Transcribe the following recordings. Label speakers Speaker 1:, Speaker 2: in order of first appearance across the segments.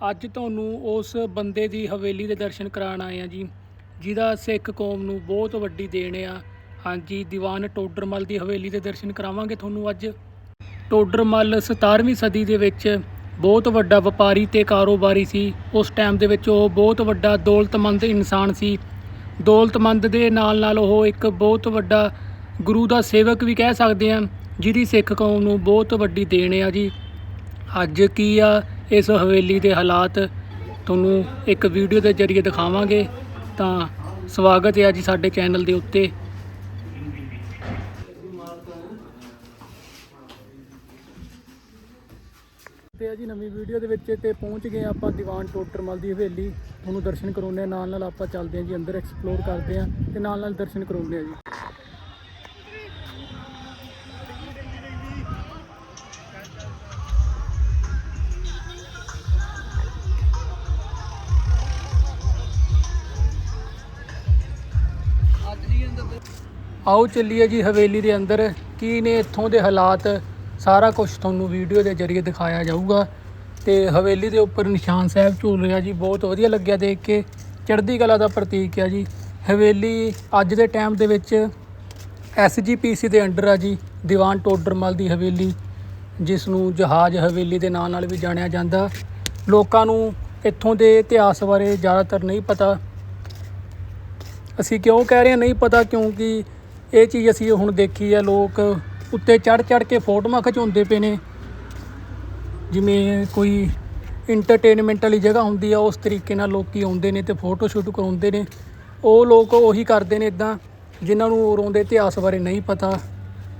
Speaker 1: ਅੱਜ ਤੁਹਾਨੂੰ ਉਸ ਬੰਦੇ ਦੀ ਹਵੇਲੀ ਦੇ ਦਰਸ਼ਨ ਕਰਾਉਣ ਆਏ ਆ ਜੀ, ਜਿਹਦਾ ਸਿੱਖ ਕੌਮ ਨੂੰ ਬਹੁਤ ਵੱਡੀ ਦੇਣ ਆ। ਹਾਂਜੀ, ਦੀਵਾਨ ਟੋਡਰਮਲ ਦੀ ਹਵੇਲੀ ਦੇ ਦਰਸ਼ਨ ਕਰਾਵਾਂਗੇ ਤੁਹਾਨੂੰ ਅੱਜ। ਟੋਡਰਮਲ 17ਵੀਂ ਸਦੀ ਦੇ ਵਿੱਚ ਬਹੁਤ ਵੱਡਾ ਵਪਾਰੀ ਤੇ ਕਾਰੋਬਾਰੀ ਸੀ। ਉਸ ਟਾਈਮ ਦੇ ਵਿੱਚ ਉਹ ਬਹੁਤ ਵੱਡਾ ਦੌਲਤਮੰਦ ਇਨਸਾਨ ਸੀ। ਦੌਲਤਮੰਦ ਦੇ ਨਾਲ ਨਾਲ ਉਹ ਇੱਕ ਬਹੁਤ ਵੱਡਾ ਗੁਰੂ ਦਾ ਸੇਵਕ ਵੀ ਕਹਿ ਸਕਦੇ ਹਾਂ, ਜਿਹਦੀ ਸਿੱਖ ਕੌਮ ਨੂੰ ਬਹੁਤ ਵੱਡੀ ਦੇਣ ਆ ਜੀ। ਅੱਜ ਕੀ ਆ ਇਸ ਹਵੇਲੀ ਦੇ ਹਾਲਾਤ ਤੁਹਾਨੂੰ ਇੱਕ ਵੀਡੀਓ ਦੇ ਜ਼ਰੀਏ ਦਿਖਾਵਾਂਗੇ। ਤਾਂ ਸਵਾਗਤ ਹੈ ਜੀ ਸਾਡੇ ਚੈਨਲ ਦੇ ਉੱਤੇ। ਤੇ ਆ ਜੀ ਨਵੀਂ ਵੀਡੀਓ ਦੇ ਵਿੱਚ ਤੇ ਪਹੁੰਚ ਗਏ ਆਪਾਂ ਦੀਵਾਨ ਟੋਟਰਮਲ ਦੀ ਹਵੇਲੀ। ਤੁਹਾਨੂੰ ਦਰਸ਼ਨ ਕਰਾਉਂਦੇ ਆ ਨਾਲ ਨਾਲ ਆਪਾਂ ਚੱਲਦੇ ਹਾਂ ਜੀ, ਅੰਦਰ ਐਕਸਪਲੋਰ ਕਰਦੇ ਹਾਂ ਤੇ ਨਾਲ ਨਾਲ ਦਰਸ਼ਨ ਕਰਾਉਂਦੇ ਆ ਜੀ। ਆਓ ਚੱਲੀਏ ਜੀ ਹਵੇਲੀ ਦੇ ਅੰਦਰ। ਕੀ ਨੇ ਇੱਥੋਂ ਦੇ ਹਾਲਾਤ? ਸਾਰਾ ਕੁਝ ਤੁਹਾਨੂੰ ਵੀਡੀਓ ਦੇ ਜ਼ਰੀਏ ਦਿਖਾਇਆ ਜਾਊਗਾ। ਤੇ ਹਵੇਲੀ ਦੇ ਉੱਪਰ ਨਿਸ਼ਾਨ ਸਾਹਿਬ ਝੂਲ ਰਿਹਾ ਜੀ, ਬਹੁਤ ਵਧੀਆ ਲੱਗਿਆ ਦੇਖ ਕੇ। ਚੜ੍ਹਦੀ ਕਲਾ ਦਾ ਪ੍ਰਤੀਕ ਆ ਜੀ। ਹਵੇਲੀ ਅੱਜ ਦੇ ਟਾਈਮ ਦੇ ਵਿੱਚ ਐਸਜੀਪੀਸੀ ਦੇ ਅੰਡਰ ਆ ਜੀ, ਦੀਵਾਨ ਟੋਡਰਮਲ ਦੀ ਹਵੇਲੀ ਜਿਸ ਨੂੰ ਜਹਾਜ਼ ਹਵੇਲੀ ਦੇ ਨਾਂ ਨਾਲ ਵੀ ਜਾਣਿਆ ਜਾਂਦਾ। ਲੋਕਾਂ ਨੂੰ ਇੱਥੋਂ ਦੇ ਇਤਿਹਾਸ ਬਾਰੇ ਜ਼ਿਆਦਾਤਰ ਨਹੀਂ ਪਤਾ। ਅਸੀਂ ਕਿਉਂ ਕਹਿ ਰਹੇ ਹਾਂ ਨਹੀਂ ਪਤਾ? ਕਿਉਂਕਿ ਇਹ ਚੀਜ਼ ਅਸੀਂ ਹੁਣ ਦੇਖੀ ਹੈ ਲੋਕ ਉੱਤੇ ਚੜ ਚੜ ਕੇ ਫੋਟੋਆਂ ਖਿਚਾਉਂਦੇ ਪਏ ਨੇ। ਜਿਵੇਂ ਕੋਈ ਇੰਟਰਟੇਨਮੈਂਟ ਵਾਲੀ ਜਗ੍ਹਾ ਹੁੰਦੀ ਆ, ਉਸ ਤਰੀਕੇ ਨਾਲ ਲੋਕੀ ਆਉਂਦੇ ਨੇ ਤੇ ਫੋਟੋ ਸ਼ੂਟ ਕਰਾਉਂਦੇ ਨੇ। ਉਹ ਲੋਕ ਉਹੀ ਕਰਦੇ ਨੇ ਇਦਾਂ ਜਿਨ੍ਹਾਂ ਨੂੰ ਉਰੋਂ ਦੇ ਇਤਿਹਾਸ ਬਾਰੇ ਨਹੀਂ ਪਤਾ।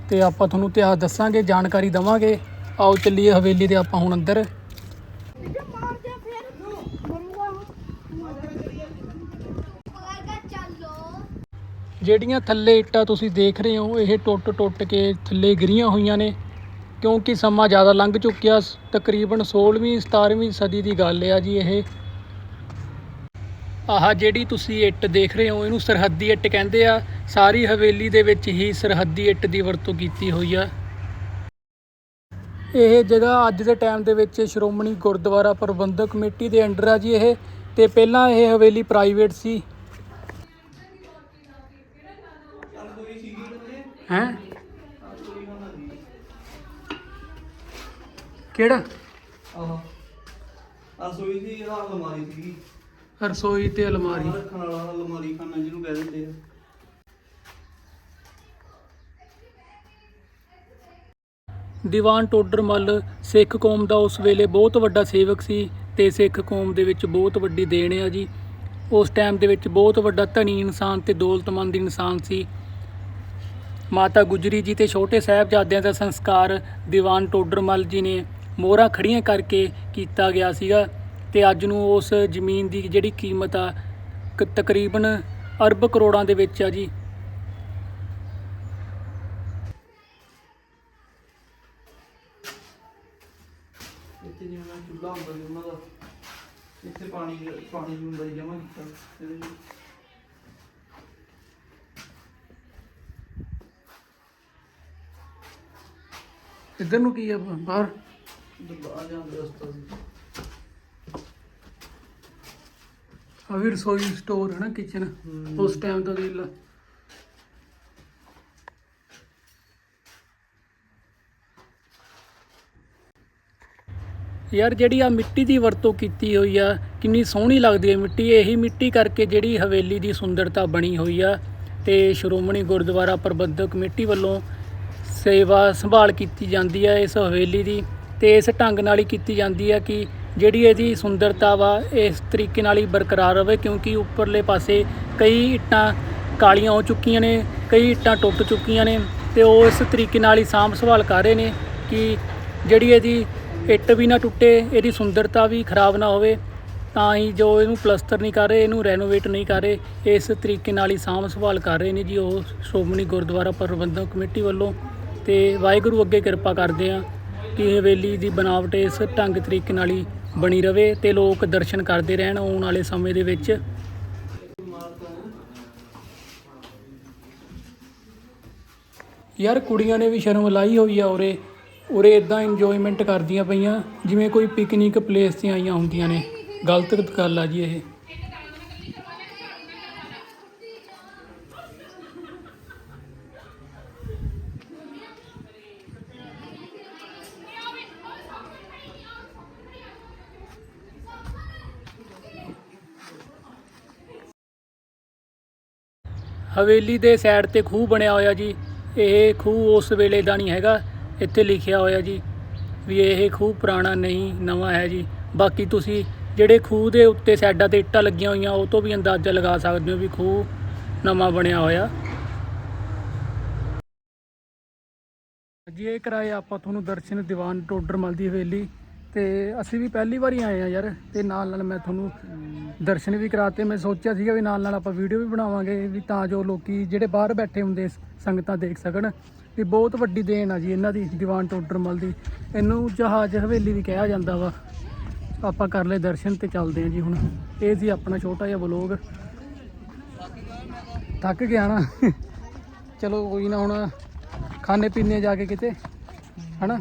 Speaker 1: ਤੇ ਆਪਾਂ ਤੁਹਾਨੂੰ ਇਤਿਹਾਸ ਦੱਸਾਂਗੇ, ਜਾਣਕਾਰੀ ਦਵਾਂਗੇ। ਆਓ ਚੱਲੀਏ ਹਵੇਲੀ ਦੇ ਆਪਾਂ ਹੁਣ ਅੰਦਰ
Speaker 2: ਮਾਰ ਦੇ ਫਿਰ ਮਰੂਗਾ ਚੱਲੋ
Speaker 1: ਜਿਹੜੀਆਂ ਥੱਲੇ ਇੱਟਾਂ ਤੁਸੀਂ ਦੇਖ ਰਹੇ ਹੋ, ਇਹ ਟੁੱਟ ਟੁੱਟ ਕੇ ਥੱਲੇ ਗਿਰੀਆਂ ਹੋਈਆਂ ਨੇ। ਕਿਉਂਕਿ ਸਮਾਂ ਜ਼ਿਆਦਾ ਲੰਘ ਚੁੱਕਿਆ, ਤਕਰੀਬਨ 16ਵੀਂ 17ਵੀਂ ਸਦੀ ਦੀ ਗੱਲ ਆ ਜੀ ਇਹ। ਆਹ ਜਿਹੜੀ ਤੁਸੀਂ ਇੱਟ ਦੇਖ ਰਹੇ ਹੋ, ਇਹਨੂੰ ਸਰਹੱਦੀ ਇੱਟ ਕਹਿੰਦੇ ਆ। ਸਾਰੀ ਹਵੇਲੀ ਦੇ ਵਿੱਚ ਹੀ ਸਰਹੱਦੀ ਇੱਟ ਦੀ ਵਰਤੋਂ ਕੀਤੀ ਹੋਈ ਆ। ਇਹ ਜਗ੍ਹਾ ਅੱਜ ਦੇ ਟਾਈਮ ਦੇ ਵਿੱਚ ਸ਼੍ਰੋਮਣੀ ਗੁਰਦੁਆਰਾ ਪ੍ਰਬੰਧਕ ਕਮੇਟੀ ਦੇ ਅੰਡਰ ਆ ਜੀ ਇਹ। ਤੇ ਪਹਿਲਾਂ ਇਹ ਹਵੇਲੀ ਪ੍ਰਾਈਵੇਟ ਸੀ। ਹੈ? ਕਿਹੜਾ?
Speaker 3: ਆਹ। ਆ ਸੋਈ ਸੀ ਅਲਮਾਰੀ ਸੀਗੀ।
Speaker 1: ਰਸੋਈ ਤੇ ਅਲਮਾਰੀ।
Speaker 3: ਰੱਖਣ ਵਾਲਾ ਅਲਮਾਰੀ ਖਾਨਾ ਜਿਹਨੂੰ ਕਹਿ ਦਿੰਦੇ ਆ।
Speaker 1: ਦੀਵਾਨ ਟੋਡਰਮਲ ਸਿੱਖ ਕੌਮ ਦਾ ਉਸ ਵੇਲੇ ਬਹੁਤ ਵੱਡਾ ਸੇਵਕ ਸੀ ਤੇ ਸਿੱਖ ਕੌਮ ਦੇ ਵਿੱਚ ਬਹੁਤ ਵੱਡੀ ਦੇਣ ਆ ਜੀ। ਉਸ ਟਾਈਮ ਦੇ ਵਿੱਚ ਬਹੁਤ ਵੱਡਾ ਧਨੀ ਇਨਸਾਨ ਤੇ ਦੌਲਤਮੰਦ ਇਨਸਾਨ ਸੀ। ਮਾਤਾ ਗੁਜਰੀ ਜੀ ਤੇ ਛੋਟੇ ਸਾਹਿਬਜ਼ਾਦਿਆਂ ਦਾ ਸੰਸਕਾਰ ਦੀਵਾਨ ਟੋਡਰਮਲ ਜੀ ਨੇ ਮੋਹਰਾਂ ਖੜੀਆਂ ਕਰਕੇ ਕੀਤਾ ਗਿਆ ਸੀਗਾ ਤੇ ਅੱਜ ਨੂੰ ਉਸ ਜ਼ਮੀਨ ਦੀ ਜਿਹੜੀ ਕੀਮਤ ਆ ਤਕਰੀਬਨ ਅਰਬ ਕਰੋੜਾਂ ਦੇ ਵਿੱਚ ਆ ਜੀ
Speaker 3: ਇੱਥੇ ਜਿਵੇਂ ਚੁੱਲ੍ਹਾ ਹੁੰਦਾ ਸੀ, ਉਹਨਾਂ ਦਾ, ਇੱਥੇ ਪਾਣੀ ਪਾਣੀ ਵੀ ਹੁੰਦਾ ਜਮਾ ਕੀਤਾ ਇਹਦੇ ਵਿੱਚ।
Speaker 1: ਇੱਧਰ ਨੂੰ ਕੀ ਆ ਬ- ਬਾਹਰ
Speaker 3: ਜਦੋਂ ਰਸਤਾ ਸੀ
Speaker 1: ਆ ਵੀ ਰਸੋਈ ਸਟੋਰ ਹੈ ਨਾ ਕਿਚਨ। ਉਸ ਟਾਈਮ ਦਾ ਦੇਖ ਲਾ। ਯਾਰ ਜਿਹੜੀ ਆ ਮਿੱਟੀ ਦੀ ਵਰਤੋਂ ਕੀਤੀ ਹੋਈ ਆ ਕਿੰਨੀ ਸੋਹਣੀ ਲੱਗਦੀ ਹੈ ਮਿੱਟੀ। ਇਹੀ ਮਿੱਟੀ ਕਰਕੇ ਜਿਹੜੀ ਹਵੇਲੀ ਦੀ ਸੁੰਦਰਤਾ ਬਣੀ ਹੋਈ ਆ। ਤੇ ਸ਼੍ਰੋਮਣੀ ਗੁਰਦੁਆਰਾ ਪ੍ਰਬੰਧਕ ਕਮੇਟੀ ਵੱਲੋਂ ਸੇਵਾ ਸੰਭਾਲ ਕੀਤੀ ਜਾਂਦੀ ਹੈ ਇਸ ਹਵੇਲੀ ਦੀ ਤੇ ਇਸ ਢੰਗ ਨਾਲ ਹੀ ਕੀਤੀ ਜਾਂਦੀ ਹੈ ਕਿ ਜਿਹੜੀ ਇਹਦੀ ਸੁੰਦਰਤਾ ਵਾ ਇਸ ਤਰੀਕੇ ਨਾਲ ਹੀ ਬਰਕਰਾਰ ਰਵੇ ਕਿਉਂਕਿ ਉੱਪਰਲੇ ਪਾਸੇ ਕਈ ਇੱਟਾਂ ਕਾਲੀਆਂ ਹੋ ਚੁੱਕੀਆਂ ਨੇ, ਕਈ ਇੱਟਾਂ ਟੁੱਟ ਚੁੱਕੀਆਂ ਨੇ ਤੇ ਉਹ ਇਸ ਤਰੀਕੇ ਨਾਲ ਹੀ ਸਾਂਭ ਸੰਭਾਲ ਕਰ ਰਹੇ ਨੇ ਕਿ ਜਿਹੜੀ ਇਹਦੀ ਇੱਟ ਵੀ ਨਾ ਟੁੱਟੇ, ਇਹਦੀ ਸੁੰਦਰਤਾ ਵੀ ਖਰਾਬ ਨਾ ਹੋਵੇ, ਤਾਂ ਹੀ ਜੋ ਇਹਨੂੰ ਪਲਸਤਰ ਨਹੀਂ ਕਰ ਰਹੇ, ਇਹਨੂੰ ਰੈਨੋਵੇਟ ਨਹੀਂ ਕਰ ਰਹੇ, ਇਸ ਤਰੀਕੇ ਨਾਲ ਹੀ ਸਾਂਭ ਸੰਭਾਲ ਕਰ ਰਹੇ ਨੇ ਜੀ ਉਹ ਸ਼੍ਰੋਮਣੀ ਗੁਰਦੁਆਰਾ ਪ੍ਰਬੰਧਕ ਕਮੇਟੀ ਵੱਲੋਂ। ਤੇ ਵਾਹਿਗੁਰੂ ਅੱਗੇ ਕਿਰਪਾ ਕਰਦੇ ਆ ਕਿ ਹਵੇਲੀ ਦੀ ਬਣਾਵਟ ਇਸ ਢੰਗ ਤਰੀਕੇ ਨਾਲ ਹੀ ਬਣੀ ਰਵੇ ਤੇ ਲੋਕ ਦਰਸ਼ਨ ਕਰਦੇ ਰਹਿਣ ਆਉਣ ਵਾਲੇ ਸਮੇਂ ਦੇ ਵਿੱਚ। ਯਾਰ ਕੁੜੀਆਂ ਨੇ ਵੀ ਸ਼ਰਮ ਲਾਈ ਹੋਈ ਆ ਉਰੇ। ਉਰੇ ਇਦਾਂ ਇੰਜੋਇਮੈਂਟ ਕਰਦੀਆਂ ਪਈਆਂ, ਜਿਵੇਂ ਕੋਈ ਪਿਕਨਿਕ ਪਲੇਸ 'ਤੇ ਆਈਆਂ ਹੁੰਦੀਆਂ ਨੇ। ਗਲਤ ਗੱਲ ਆ ਜੀ ਇਹ। ਹਵੇਲੀ ਦੇ ਸਾਈਡ ਤੇ ਖੂਹ ਬਣਿਆ ਹੋਇਆ ਜੀ। ਇਹ ਖੂਹ ਉਸ ਵੇਲੇ ਦਾ ਨਹੀਂ ਹੈਗਾ, ਇੱਥੇ ਲਿਖਿਆ ਹੋਇਆ ਜੀ, ਵੀ ਇਹ ਖੂਹ ਪੁਰਾਣਾ ਨਹੀਂ, ਨਵਾਂ ਹੈ ਜੀ। ਬਾਕੀ ਤੁਸੀਂ ਜਿਹੜੇ ਖੂਹ ਦੇ ਉੱਤੇ ਸਾਈਡਾਂ ਤੇ ਇੱਟਾਂ ਲੱਗੀਆਂ ਹੋਈਆਂ, ਉਹ ਤੋਂ ਵੀ ਅੰਦਾਜ਼ਾ ਲਗਾ ਸਕਦੇ ਹੋ ਵੀ ਖੂਹ ਨਵਾਂ ਬਣਿਆ ਹੋਇਆ। ਜੀ, ਇਹ ਕਰਾਏ ਆਪਾਂ ਤੁਹਾਨੂੰ ਦਰਸ਼ਨ ਦੀਵਾਨ ਟੋਡਰਮਲ ਦੀ ਹਵੇਲੀ ਤੇ ਅਸੀਂ ਵੀ ਪਹਿਲੀ ਵਾਰੀ ਆਏ ਆ ਯਾਰ, ਤੇ ਨਾਲ ਨਾਲ ਮੈਂ ਤੁਹਾਨੂੰ ਦਰਸ਼ਨ ਵੀ ਕਰਾਤੇ ਮੈਂ ਸੋਚਿਆ ਸੀਗਾ ਵੀ ਨਾਲ ਨਾਲ ਆਪਾਂ ਵੀਡੀਓ ਵੀ ਬਣਾਵਾਂਗੇ ਵੀ ਤਾਂ ਜੋ ਲੋਕੀ ਜਿਹੜੇ ਬਾਹਰ ਬੈਠੇ ਹੁੰਦੇ ਸੰਗਤਾਂ ਦੇਖ ਸਕਣ, ਵੀ ਬਹੁਤ ਵੱਡੀ ਦੇਣ ਆ ਜੀ ਇਹਨਾਂ ਦੀ ਦੀਵਾਨ ਟੋਡਰਮਲ ਦੀ। ਇਹਨੂੰ ਜਹਾਜ਼ ਹਵੇਲੀ ਵੀ ਕਿਹਾ ਜਾਂਦਾ ਵਾ। ਆਪਾਂ ਕਰ ਲਏ ਦਰਸ਼ਨ ਤੇ ਚੱਲਦੇ ਆ ਜੀ ਹੁਣ। ਇਹ ਸੀ ਆਪਣਾ ਛੋਟਾ ਜਿਹਾ ਬਲੌਗ ਥੱਕ ਗਿਆ ਨਾ। ਚਲੋ ਕੋਈ ਨਾ ਹੁਣ ਖਾਣੇ ਪੀਣੇ ਜਾ ਕੇ ਕਿਤੇ, ਹਨਾ?